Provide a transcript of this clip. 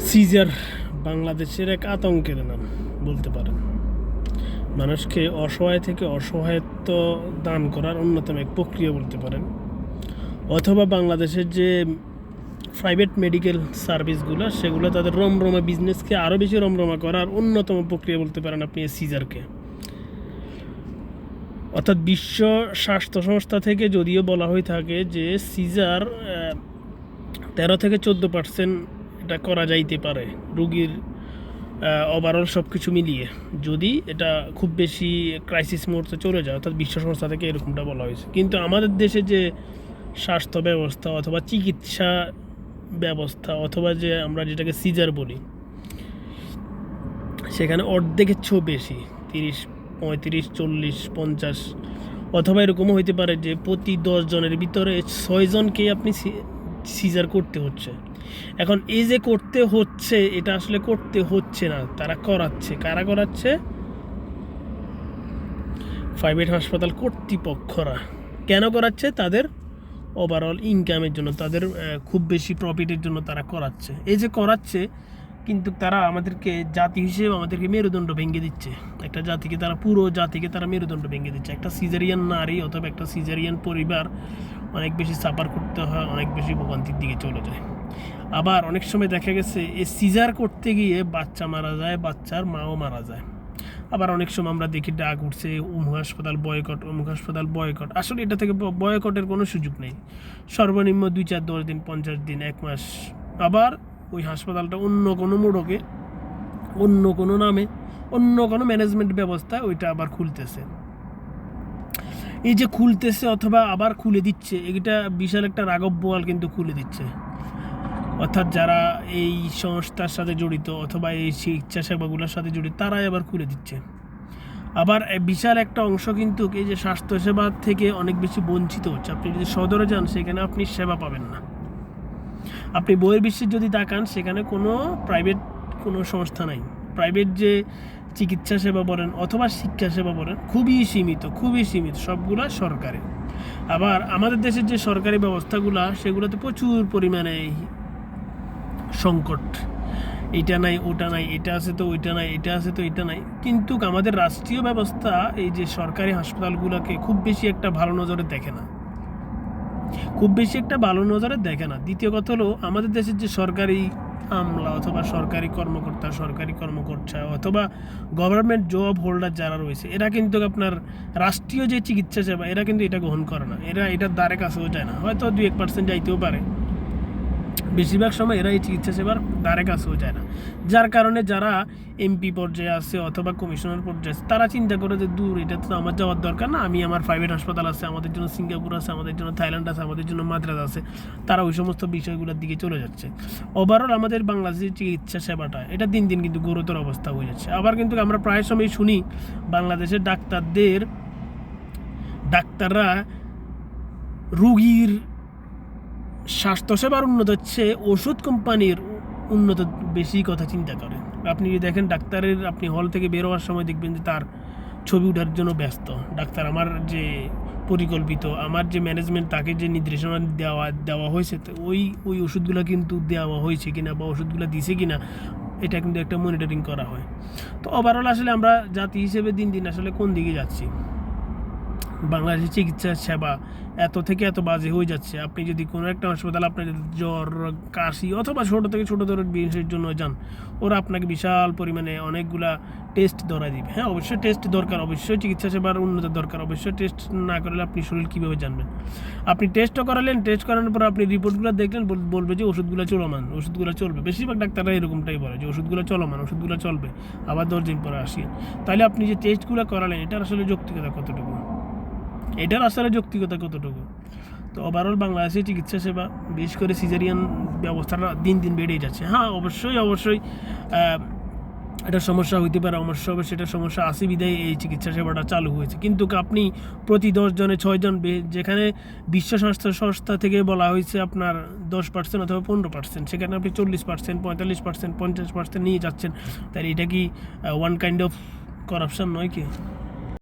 Caesar বাংলাদেশের এক আতঙ্কের নাম, বলতে পারেন। মানুষকে অসহায় থেকে অসহায়ত্ব দান করার অন্যতম এক প্রক্রিয়া বলতে পারেন। অথবা বাংলাদেশের যে প্রাইভেট মেডিকেল সার্ভিসগুলো সেগুলো তাদের রমরমা বিজনেসকে আরও বেশি রমরমা করার অন্যতম প্রক্রিয়া বলতে পারেন আপনি সিজারকে। অর্থাৎ বিশ্ব স্বাস্থ্য সংস্থা থেকে যদিও বলা হয়ে থাকে যে সিজার তেরো থেকে চোদ্দ পার্সেন্ট এটা করা যাইতে পারে, রুগীর ওভারঅল সব কিছু মিলিয়ে। যদি এটা খুব বেশি ক্রাইসিস মুহূর্তে চলে যায়, অর্থাৎ বিশ্ব সংস্থা থেকে এরকমটা বলা হয়েছে। কিন্তু আমাদের দেশে যে স্বাস্থ্য ব্যবস্থা অথবা চিকিৎসা ব্যবস্থা অথবা যে আমরা যেটাকে সিজার বলি, সেখানে অর্ধেকের চেয়েও বেশি, তিরিশ, পঁয়ত্রিশ, চল্লিশ, পঞ্চাশ, অথবা এরকমও হইতে পারে যে প্রতি দশ জনের ভিতরে ছয়জনকে আপনি সিজার করতে হচ্ছে। এখন এই যে করতে হচ্ছে, এটা আসলে করতে হচ্ছে না, তারা করাচ্ছে। কারা করাচ্ছে? প্রাইভেট হাসপাতাল কর্তৃপক্ষরা। কেন করাচ্ছে? তাদের ওভারঅল ইনকামের জন্য, তাদের খুব বেশি প্রফিটের জন্য তারা করাচ্ছে। এই যে করাচ্ছে কিন্তু তারা আমাদেরকে জাতি হিসেবে আমাদেরকে মেরুদণ্ড ভেঙে দিচ্ছে। একটা জাতিকে তারা, পুরো জাতিকে তারা মেরুদণ্ড ভেঙে দিচ্ছে। একটা সিজারিয়ান নারী অথবা একটা সিজারিয়ান পরিবার অনেক বেশি সাফার করতে হয়, অনেক বেশি ভোগান্তির দিকে চলে যায়। আবার অনেক সময় দেখা গেছে এই সিজার করতে গিয়ে বাচ্চা মারা যায়, বাচ্চার মাও মারা যায়। আবার অনেক সময় আমরা দেখি ডাক উঠছে অমুক হাসপাতাল বয়কট অমুক হাসপাতাল বয়কট আসলে এটা থেকে বয়কটের কোনো সুযোগ নেই। সর্বনিম্ন দুই চার দশ দিন, পঞ্চাশ দিন, এক মাস। আবার ওই হাসপাতালটা অন্য কোনো মোড়কে, অন্য কোনো নামে, অন্য কোনো ম্যানেজমেন্ট ব্যবস্থা ওইটা আবার খুলতেছে। এই যে খুলতেছে অথবা আবার খুলে দিচ্ছে, এটা বিশাল একটা রাগব বোয়াল কিন্তু খুলে দিচ্ছে। অর্থাৎ যারা এই সংস্থার সাথে জড়িত অথবা এই চিকিৎসা সেবাগুলোর সাথে জড়িত, তারাই আবার খুলে দিচ্ছে। আবার বিশাল একটা অংশ কিন্তু এই যে স্বাস্থ্যসেবা থেকে অনেক বেশি বঞ্চিত হচ্ছে। আপনি যদি সদরে যান, সেখানে আপনি সেবা পাবেন না। আপনি বইয়ের বিশ্বে যদি তাকান, সেখানে কোনো প্রাইভেট কোনো সংস্থা নাই। প্রাইভেট যে চিকিৎসা সেবা বলেন অথবা শিক্ষা সেবা বলেন, খুবই সীমিত খুবই সীমিত, সবগুলা সরকারি। আবার আমাদের দেশের যে সরকারি ব্যবস্থাগুলো, সেগুলোতে প্রচুর পরিমাণে সংকট। এটা নাই, ওটা নাই, এটা আছে তো, ওইটা নাই, এটা আছে তো, এটা নাই। কিন্তু আমাদের রাষ্ট্রীয় ব্যবস্থা এই যে সরকারি হাসপাতালগুলোকে খুব বেশি একটা ভালো নজরে দেখে না। খুব বেশি একটা ভালো নজরে দেখে না। দ্বিতীয় কথা হলো, আমাদের দেশের যে সরকারি আমলা অথবা সরকারি কর্মকর্তা সরকারি কর্মকর্তা অথবা গভর্নমেন্ট জব হোল্ডার যারা রয়েছে, এরা কিন্তু আপনার রাষ্ট্রীয় যে চিকিৎসা সেবা, এরা কিন্তু এটা গ্রহণ করে না। এরা এটার দ্বারে কাছেও যায় না। হয়তো দুই এক পার্সেন্ট যাইতেও পারে। বেশিরভাগ সময় এরা এই চিকিৎসা সেবার দ্বারে কাছেও যায় না। যার কারণে যারা এমপি পর্যায়ে আছে অথবা কমিশনার পর্যায়ে আছে, তারা চিন্তা করে যে, দূর, এটা তো আমার যাওয়ার দরকার না। আমি আমার প্রাইভেট হাসপাতাল আছে, আমাদের জন্য সিঙ্গাপুর আছে, আমাদের জন্য থাইল্যান্ড আছে, আমাদের জন্য মাদ্রাজ আছে। তারা ওই সমস্ত বিষয়গুলোর দিকে চলে যাচ্ছে। ওভারঅল আমাদের বাংলাদেশের চিকিৎসা সেবাটা, এটা দিন দিন কিন্তু গুরুতর অবস্থা হয়ে যাচ্ছে। আবার কিন্তু আমরা প্রায় সময় শুনি, বাংলাদেশের ডাক্তারদের, ডাক্তাররা রুগীর স্বাস্থ্যসেবার উন্নত হচ্ছে, ওষুধ কোম্পানির উন্নত বেশি কথা চিন্তা করে আপনি যদি দেখেন ডাক্তারের, আপনি হল থেকে বের হওয়ার সময় দেখবেন যে তার ছবি ওঠার জন্য ব্যস্ত। ডাক্তার আমার যে পরিকল্পিত, আমার যে ম্যানেজমেন্ট তাকে যে নির্দেশনা দেওয়া দেওয়া হয়েছে, তো ওই ওই ওষুধগুলো কিন্তু দেওয়া হয়েছে কিনা বা ওষুধগুলো দিছে কিনা, এটা কিন্তু একটা মনিটরিং করা হয়। তো ওভারঅল আসলে আমরা জাতি হিসেবে দিন দিন আসলে কোন দিকে যাচ্ছি? বাংলাদেশের চিকিৎসা সেবা এত থেকে এত বাজে হয়ে যাচ্ছে। আপনি যদি কোনো একটা হাসপাতাল আপনার জ্বর, কাশি অথবা ছোটো থেকে ছোটো ধরনের জিনিসের জন্য যান, ওরা আপনাকে বিশাল পরিমাণে অনেকগুলা টেস্ট ধরা দিবে। হ্যাঁ অবশ্যই টেস্ট দরকার, অবশ্যই চিকিৎসা সেবার উন্নত দরকার, অবশ্যই টেস্ট না করলে আপনি শরীর কীভাবে জানবেন? আপনি টেস্টও করালেন টেস্ট করানোর পর আপনি রিপোর্টগুলো দেখলেন বলবে যে ওষুধগুলো চলমান, ওষুধগুলো চলবে। বেশিরভাগ ডাক্তাররা এরকমটাই বলে যে ওষুধগুলো চলমান, ওষুধগুলো চলবে। আবার দশ দিন পরে আসিয়ে তাহলে আপনি যে টেস্টগুলো করালেন, এটার আসলে যৌক্তিকতা কতটুকু? এটার আসলে যৌক্তিকতা কতটুকু? তো ওভারঅল বাংলাদেশে চিকিৎসা সেবা, বিশেষ করে সিজারিয়ান ব্যবস্থাটা দিন দিন বেড়েই যাচ্ছে। হ্যাঁ অবশ্যই অবশ্যই এটা সমস্যা হইতে পারে, অবশ্যই অবশ্যই এটা সমস্যা আসি বিধায় এই চিকিৎসা সেবাটা চালু হয়েছে। কিন্তু আপনি প্রতি দশ জনে ছয়জন যেখানে বিশ্ব স্বাস্থ্য সংস্থা থেকে বলা হয়েছে আপনার দশ পার্সেন্ট অথবা পনেরো পার্সেন্ট সেখানে আপনি চল্লিশ পার্সেন্ট পঁয়তাল্লিশ পার্সেন্ট পঞ্চাশ পার্সেন্ট নিয়ে যাচ্ছেন, তাহলে এটা কি ওয়ান কাইন্ড অফ করাপশন নয় কি?